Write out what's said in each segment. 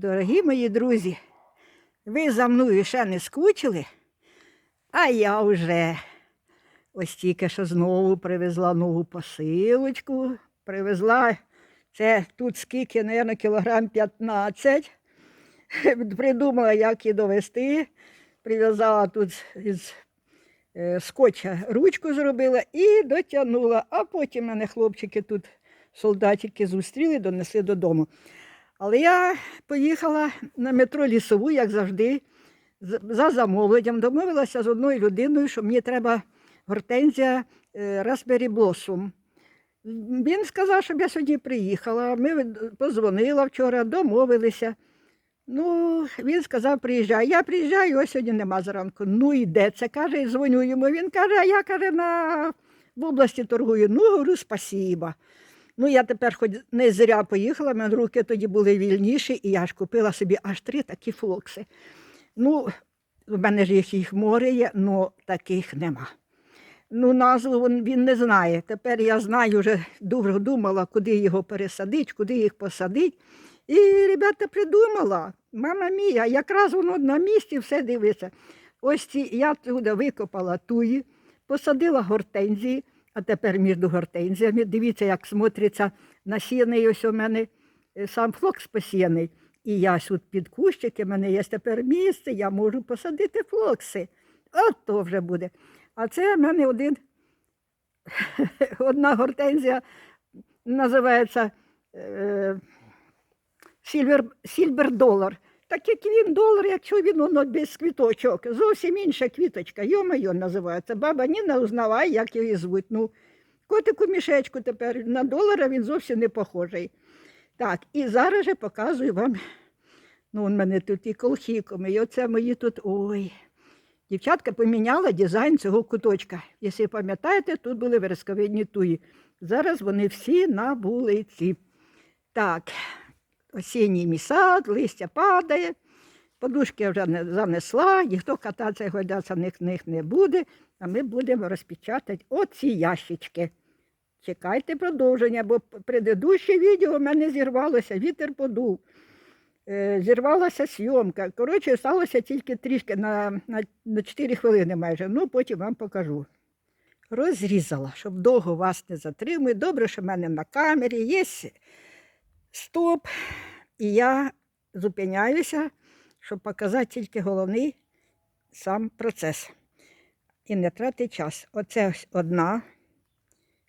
Дорогі мої друзі, ви за мною ще не скучили, а я вже ось тільки що знову привезла нову посилочку. Привезла це тут скільки, мабуть, кілограм 15. Придумала, як її довести. Прив'язала тут із е, скотча ручку зробила і дотягнула. А потім мене хлопчики тут, солдатики, зустріли, донесли додому. Але я поїхала на метро лісову, як завжди, за замовленням. Домовилася з одною людиною, що мені треба гортензія е, Raspberry Blossom. Він сказав, щоб я сьогодні приїхала. Ми позвонила вчора, домовилися. Ну, він сказав, приїжджай. Я приїжджаю, ось сьогодні нема зранку. Ну і де це? Каже, дзвоню йому. Він каже, а я каже, на... в області торгую. Ну, говорю, спасіба. Ну, я тепер хоч не зря поїхала, мене руки тоді були вільніші, і я ж купила собі аж три такі флокси. Ну, в мене ж їх, їх море є, але таких нема. Ну, назву він, він не знає. Тепер я знаю, вже довго думала, куди його пересадити, куди їх посадити. І ребята придумала, мама мія, якраз воно на місці все дивиться. Ось ці я туди викопала туї, посадила гортензії, а тепер між гортензіями. Дивіться, як смотриться насіяний ось у мене е, сам флокс посіяний. І я тут під кущики, в мене є тепер місце, я можу посадити флокси. От то вже буде. А це в мене один, одна гортензія називається Сільвер долар. Так як він долар, якщо він воно без квіточок, зовсім інша квіточка, йо-майо називається. Баба Ніна узнавай, як її звуть. Ну, котику мішечку тепер на долара він зовсім не похожий. Так, і зараз же показую вам. Ну, у мене тут і колхікоми, і оце мої тут. Ой. Дівчатка поміняла дизайн цього куточка. Якщо пам'ятаєте, тут були вересковидні туї. Зараз вони всі на вулиці. Так, осінній місад, листя падає, подушки вже не занесла, ніхто кататися в них, них не буде, а ми будемо розпечатати оці ящички. Чекайте продовження, бо предыдуще відео в мене зірвалося, вітер подув. Е, Зірвалася зйомка. Коротше, сталося тільки трішки на, на, на 4 хвилини майже. Ну, потім вам покажу. Розрізала, щоб довго вас не затримує. Добре, що в мене на камері є стоп, і я зупиняюся, щоб показати тільки головний сам процес. І не тратити час. Оце ось одна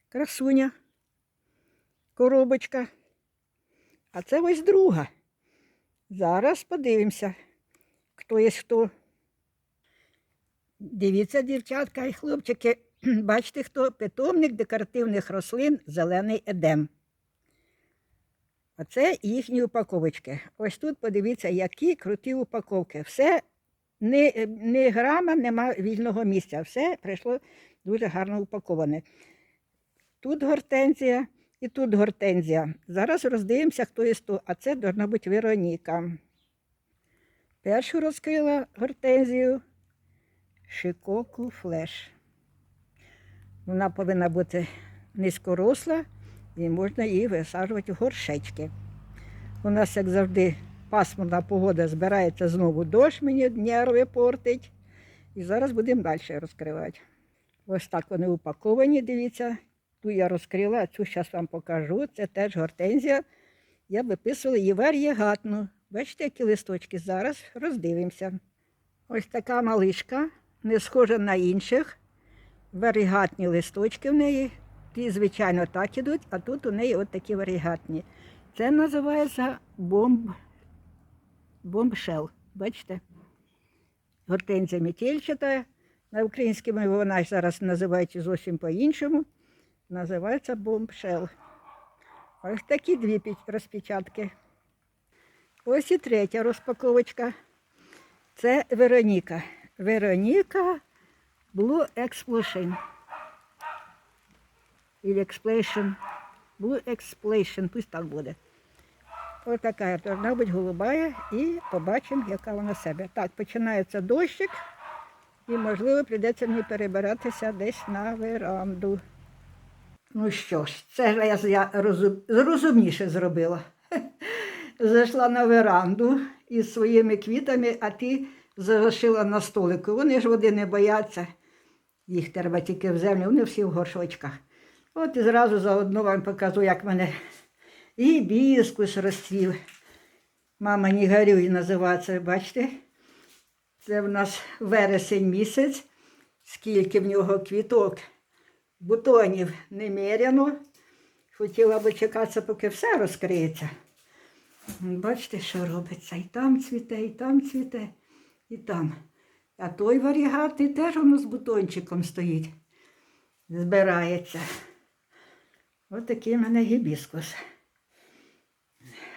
красуня, коробочка, а це ось друга. Зараз подивимося, хто є хто. Дивіться, дівчатка і хлопчики, бачите, хто питомник декоративних рослин зелений едем. Оце їхні упаковочки. Ось тут подивіться, які круті упаковки. Все не, не грама, нема вільного місця. Все прийшло дуже гарно упаковане. Тут гортензія і тут гортензія. Зараз роздивимося, хто є хто. А це должна бути Вероніка. Першу розкрила гортензію Шикоку флеш. Вона повинна бути низькоросла і можна її висаджувати в горшечки. У нас, як завжди, пасмурна погода збирається знову дощ, мені нерви портить. І зараз будемо далі розкривати. Ось так вони упаковані, дивіться. Ту я розкрила, цю зараз вам покажу. Це теж гортензія. Я виписувала її вар'єгатну. Бачите, які листочки зараз роздивимося. Ось така малишка, не схожа на інших. Варігатні листочки в неї. Ті, звичайно, так ідуть, а тут у неї от такі варігатні. Це називається бомб... бомбшел. Бачите? Гортензія метельчата. На українській мові вона зараз називається зовсім по-іншому. Називається бомбшел. Ось такі дві розпечатки. Ось і третя розпаковочка. Це Вероніка. Вероніка Blue Explosion. Explosion. Blue Explosion, пусть так буде. Ось така должна бути голубая і побачимо, яка вона себе. Так, починається дощик, і, можливо, прийдеться мені перебиратися десь на веранду. Ну що ж, це ж я, я розум, розумніше зробила. зайшла на веранду із своїми квітами, а ти залишила на столику. Вони ж води не бояться. Їх треба тільки в землю, вони всі в горшочках. От і зразу заодно вам покажу, як в мене гібіскус розцвів. Мама не горюй називається, бачите? Це в нас вересень місяць, скільки в нього квіток, бутонів немеряно. Хотіла би чекатися, поки все розкриється. Бачите, що робиться? І там цвіте, і там цвіте, і там. А той варігатий теж воно з бутончиком стоїть, збирається. Ось такий в мене гібіскус.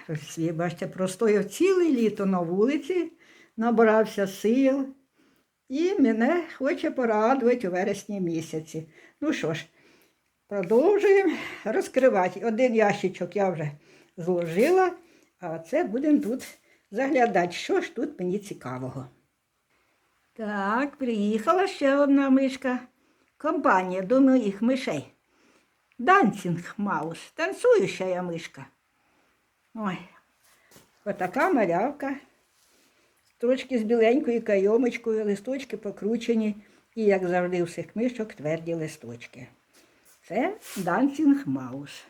Розцвів, бачите, простояв ціле літо на вулиці, набрався сил і мене хоче порадувати у вересні місяці. Ну що ж, продовжуємо розкривати. Один ящичок я вже зложила, а це будемо тут заглядати, що ж тут мені цікавого. Так, приїхала ще одна мишка. Компанія до моїх мишей. Дансінг Маус, танцююча я мишка. Ой, отака малявка. Строчки з біленькою кайомочкою, листочки покручені, і, як завжди, у всіх мишок тверді листочки. Це Дансінг Маус.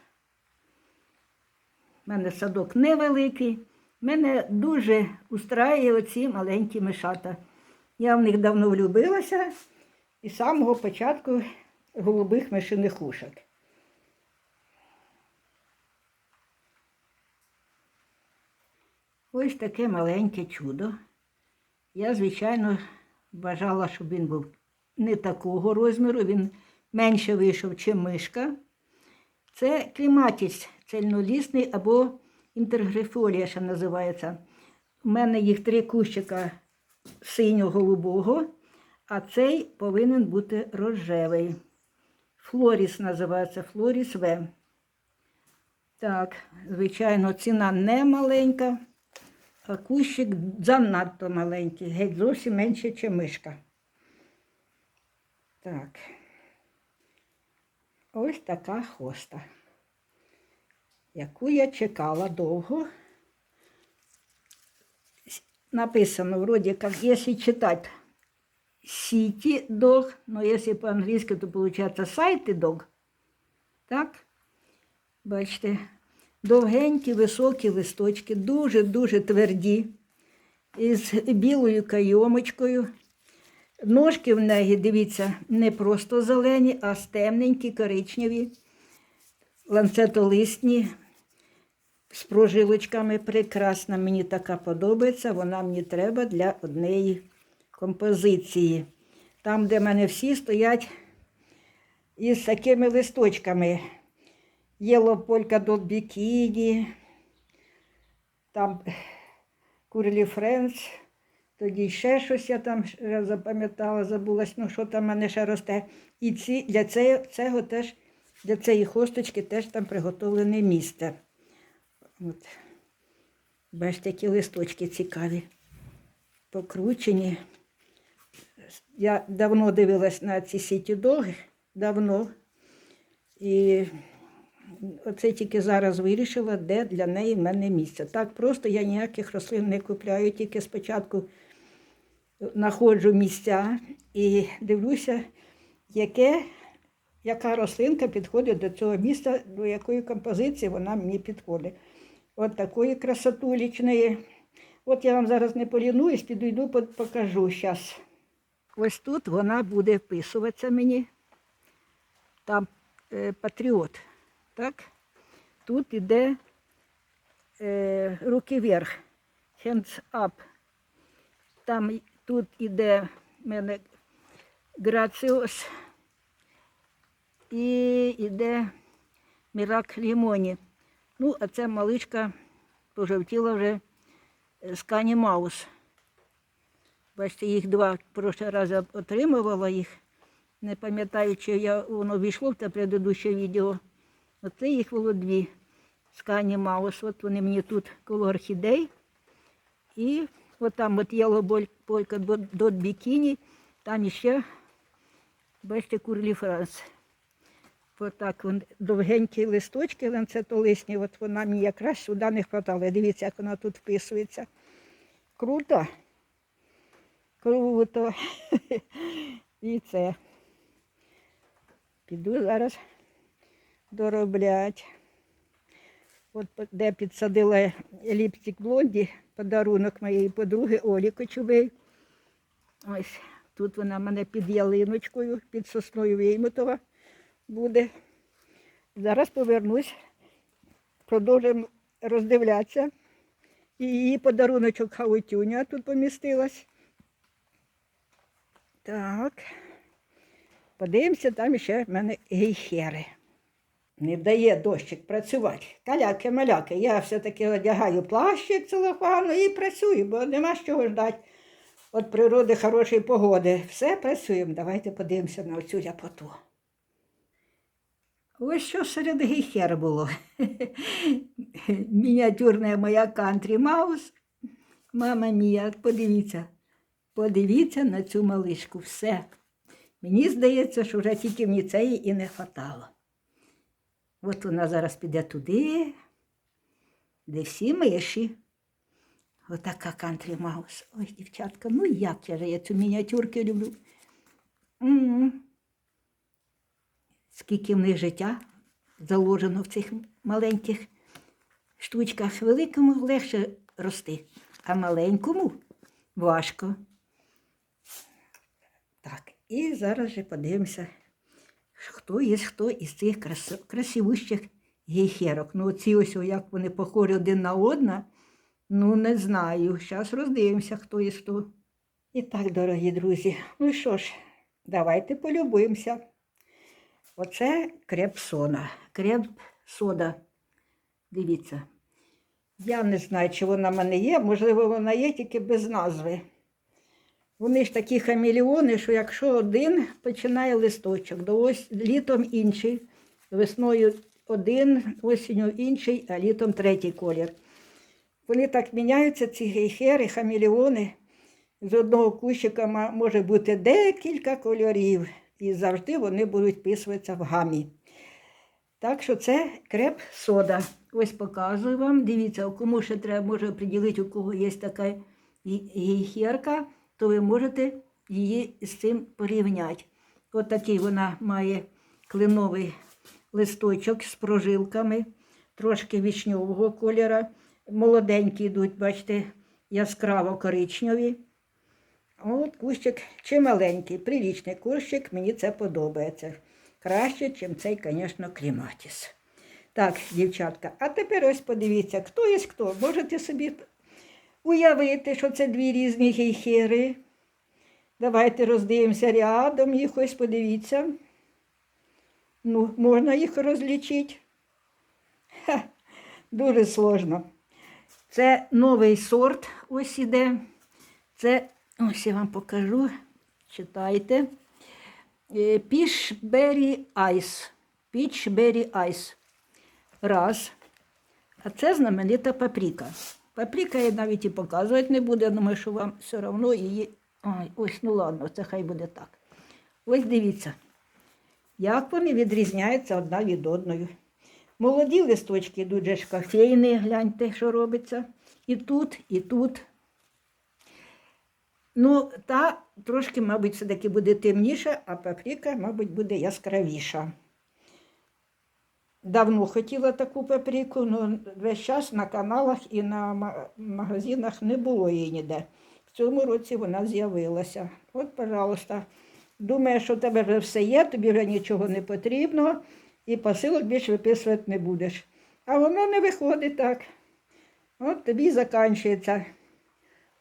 У мене садок невеликий. Мене дуже устраює оці маленькі мишата. Я в них давно влюбилася і з самого початку голубих мишиних ушок. Ось таке маленьке чудо. Я, звичайно, бажала, щоб він був не такого розміру, він менше вийшов, ніж мишка. Це кліматіс цельнолісний або інтергрифолія, що називається. У мене їх три кущика синьо-голубого, а цей повинен бути рожевий. Флоріс називається Флоріс В. Так, звичайно, ціна не маленька, кущик занадто маленький, геть зовсім менше, ніж мишка. Так. Ось така хоста, яку я чекала довго. Написано, вроде как, если читать City Dog, но если по-англійськи, то получается сайти Dog. Так? Бачите, довгенькі, високі листочки, дуже-дуже тверді, із білою кайомочкою. Ножки в неї, дивіться, не просто зелені, а з темненькі, коричневі, ланцетолисні, з прожилочками. Прекрасна, мені така подобається, вона мені треба для однієї композиції. Там, де в мене всі стоять із такими листочками. Єло полька до бікіні, там Курлі Френц, тоді ще щось я там запам'ятала, забулась, ну що там в мене ще росте. І ці, для цього теж, для цієї хосточки теж там приготовлене місце. От. Бачите, які листочки цікаві, покручені. Я давно дивилась на ці сіті доги, давно. І оце тільки зараз вирішила, де для неї в мене місце. Так просто я ніяких рослин не купляю, тільки спочатку знаходжу місця і дивлюся, яке, яка рослинка підходить до цього місця, до якої композиції вона мені підходить. От такої красотулічної. От я вам зараз не полінуюсь, підійду, покажу зараз. Ось тут вона буде вписуватися мені. Там е, патріот. Так? Тут іде е, руки вверх, hands up. Там тут іде в мене граціос і іде мірак лімоні. Ну, а це маличка пожовтіла вже е, з Кані Маус. Бачите, їх два прошлий раз отримувала їх. Не пам'ятаю, чи я, воно війшло в те предыдуще відео. Оце їх було дві з Кані Маус. От вони мені тут коло орхідей. І от там от Polka Dot Bikini, там іще, бачите, Курлі Франс. Отак вон довгенькі листочки ланцетолисні, от вона мені якраз сюди не хватало. Дивіться, як вона тут вписується. Круто. Круто. І це. Піду зараз дороблять. От де підсадила ліпстик блонді, подарунок моєї подруги Олі Кочубей. Ось тут вона мене під ялиночкою, під сосною Веймутова буде. Зараз повернусь, продовжимо роздивлятися. І її подаруночок хаутюня тут помістилась. Так. Подивимося, там ще в мене гейхери. Не дає дощик працювати. Каляки-маляки. Я все-таки одягаю плащик целофану і працюю, бо нема з чого ждати. От природи хорошої погоди. Все працюємо. Давайте подивимося на оцю ляпоту. Ось що серед гейхер було. Мініатюрна моя кантрі маус. Мама мія, подивіться. Подивіться на цю малишку. Все. Мені здається, що вже тільки мені цієї і не хватало. От вона зараз піде туди, де всі миші. Отака кантрі маус. Ой, дівчатка, ну як я же я цю мініатюрки люблю. м Скільки в них життя заложено в цих маленьких штучках. Великому легше рости, а маленькому важко. Так, і зараз же подивимося, хто є хто із цих крас... красивущих гейхерок. Ну, оці ось, як вони похожі один на одна, ну не знаю. Зараз роздивимося, хто є хто. І так, дорогі друзі, ну що ж, давайте полюбуємося. Оце креп-сона. Креп-сода. Дивіться. Я не знаю, чи вона в мене є, можливо, вона є тільки без назви. Вони ж такі хамелеони, що якщо один починає листочок, то ось літом інший, весною один, осінню інший, а літом третій колір. Вони так міняються, ці гейхери, хамелеони. З одного кущика може бути декілька кольорів, і завжди вони будуть вписуватися в гамі. Так що це креп сода. Ось показую вам. Дивіться, кому ще треба може приділити, у кого є така гейхерка, то ви можете її з цим порівняти. От такий вона має кленовий листочок з прожилками, трошки вічньового кольору. Молоденькі йдуть, бачите, яскраво коричневі. От кущик чи маленький, прилічний кущик, мені це подобається. Краще, ніж цей, звісно, кліматіс. Так, дівчатка, а тепер ось подивіться, хто є хто. Можете собі уявити, що це дві різні гейхери. Давайте роздивимося рядом їх, ось подивіться. Ну, можна їх розлічити. Ха, дуже сложно. Це новий сорт, ось іде. Це, ось я вам покажу, читайте. Е, Пішбері Айс. Пічбері Айс. Раз. А це знаменита паприка. Паприка я навіть і показувати не буду, я думаю, що вам все одно її. Ой, ось, ну ладно, це хай буде так. Ось дивіться, як вони відрізняються одна від одної. Молоді листочки йдуть же ж кофейні, гляньте, що робиться. І тут, і тут. Ну, та трошки, мабуть, все-таки буде темніша, а паприка, мабуть, буде яскравіша. Давно хотіла таку паприку, але весь час на каналах і на магазинах не було її ніде. В цьому році вона з'явилася. От, пожалуйста, думаєш, що в тебе вже все є, тобі вже нічого не потрібно, і посилок більше виписувати не будеш. А воно не виходить так. От тобі закінчується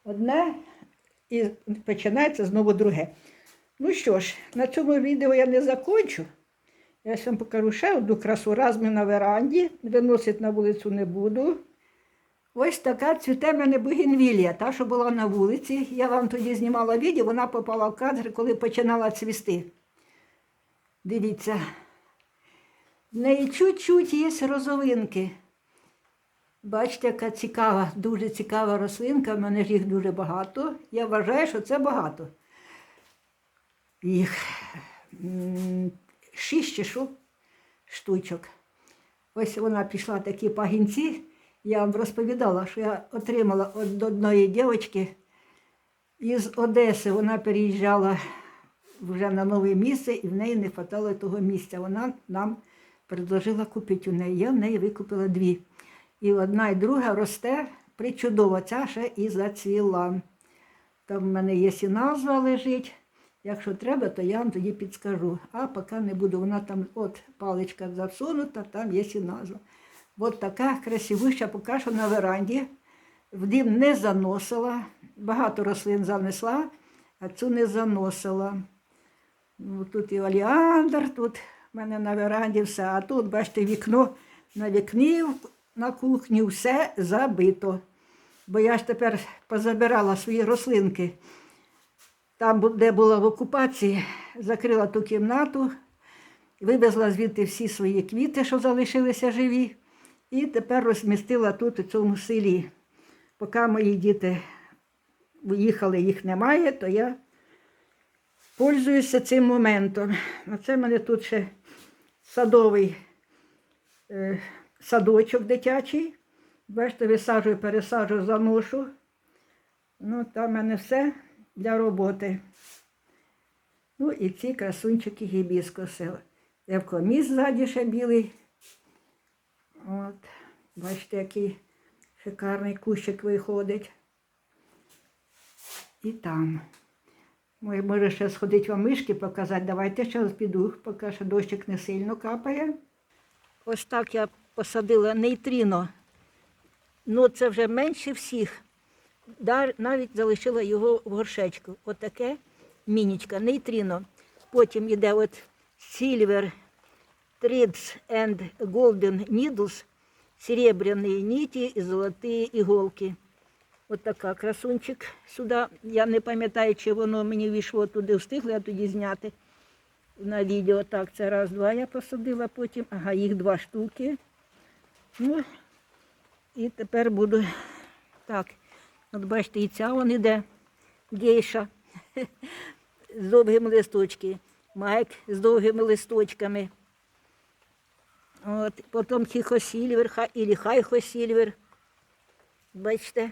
одне і починається знову друге. Ну що ж, на цьому відео я не закончу. Я вам покажу ще одну красу. Раз ми на веранді, виносити на вулицю не буду. Ось така цвіте мене бугенвілія, та, що була на вулиці. Я вам тоді знімала відео, вона попала в кадр, коли починала цвісти. Дивіться. В неї чуть-чуть є розовинки. Бачите, яка цікава, дуже цікава рослинка, в мене ж їх дуже багато. Я вважаю, що це багато. Їх шість чи штучок. Ось вона пішла такі пагінці. Я вам розповідала, що я отримала від одної дівчинки із Одеси. Вона переїжджала вже на нове місце, і в неї не вистачало того місця. Вона нам предложила купити у неї. Я в неї викупила дві. І одна і друга росте причудово, ця ще і зацвіла. Там в мене є і назва лежить. Якщо треба, то я вам тоді підскажу. А поки не буду, вона там, от паличка засунута, там є і назва. От така красивуща, поки що на веранді. В дім не заносила. Багато рослин занесла, а цю не заносила. Ну, тут і оліандр, тут в мене на веранді все. А тут, бачите, вікно на вікні, на кухні все забито. Бо я ж тепер позабирала свої рослинки. Там, де була в окупації, закрила ту кімнату, вивезла звідти всі свої квіти, що залишилися живі, і тепер розмістила тут, у цьому селі. Поки мої діти виїхали, їх немає, то я пользуюся цим моментом. Це в мене тут ще садовий е, садочок дитячий. Бачите, висаджую, пересаджую, заношу. Ну, там в мене все для роботи. Ну і ці красунчики гібіскуси. Евкоміс ззаді ще білий. От, бачите, який шикарний кущик виходить. І там. Може, ще сходити вам мишки показати. Давайте зараз піду, поки що дощик не сильно капає. Ось так я посадила нейтріно. Ну, це вже менше всіх. Навіть залишила його в горшечку. Отаке мінічка, нейтріно. Потім йде от Silver Threads and Golden Needles, серебряні ніті і золоті іголки. От така красунчик сюди. Я не пам'ятаю, чи воно мені війшло туди, встигла я тоді зняти на відео. Так, це раз, два я посадила потім. Ага, їх два штуки. Ну, і тепер буду так. От бачите, і ця вон іде гейша з довгими листочками. Майк з довгими листочками. От, потім хіхосільвер, і хайхосільвер. Бачите,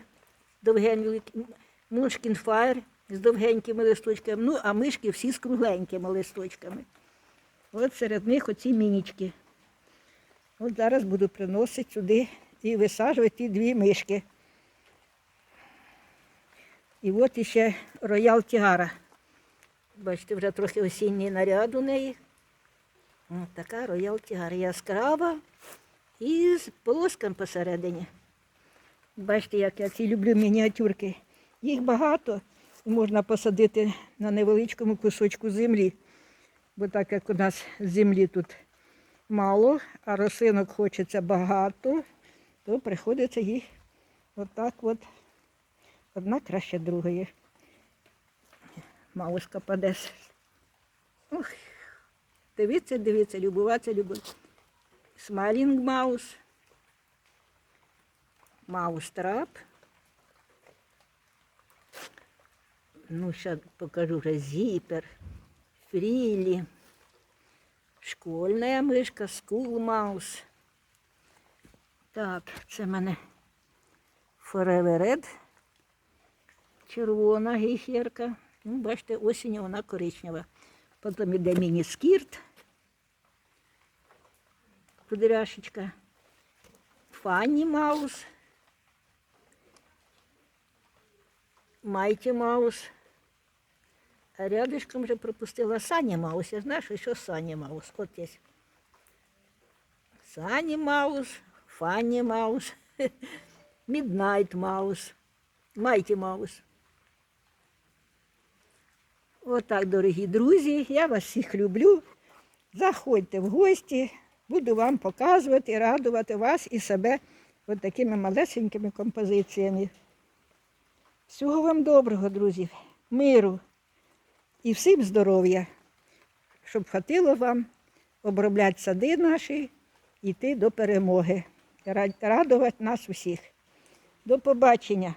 довгенький мушкін фаєр з довгенькими листочками. Ну, а мишки всі з кругленькими листочками. От серед них оці мінічки. От зараз буду приносити сюди і висаджувати ті дві мишки. І от іще роял тігара. Бачите, вже трохи осінній наряд у неї. От така роял тігара яскрава і з полоском посередині. Бачите, як я ці люблю мініатюрки. Їх багато можна посадити на невеличкому кусочку землі. Бо так як у нас землі тут мало, а рослинок хочеться багато, то приходиться їх отак от. Одна краще другої. Мауска падес. Ух. Дивіться, дивіться, любуватися, любити. Смайлінг маус. Маус трап. Ну, зараз покажу вже зіпер, фрілі, школьна мишка, скул маус. Так, це в мене Forever Red. Червона гейхерка. Ну, бачите, осінь вона коричнева. Потім іде міні-скірт. Кудряшечка. Фанні Маус. Майті Маус. А рядышком вже пропустила Сані Маус. Я знаю, що ще Сані Маус. От є. Сані Маус, Фанні Маус, Міднайт Маус, Майті Маус. Отак, дорогі друзі, я вас всіх люблю. Заходьте в гості, буду вам показувати, радувати вас і себе от такими малесенькими композиціями. Всього вам доброго, друзі, миру і всім здоров'я, щоб хватило вам обробляти сади наші, йти до перемоги, радувати нас усіх. До побачення!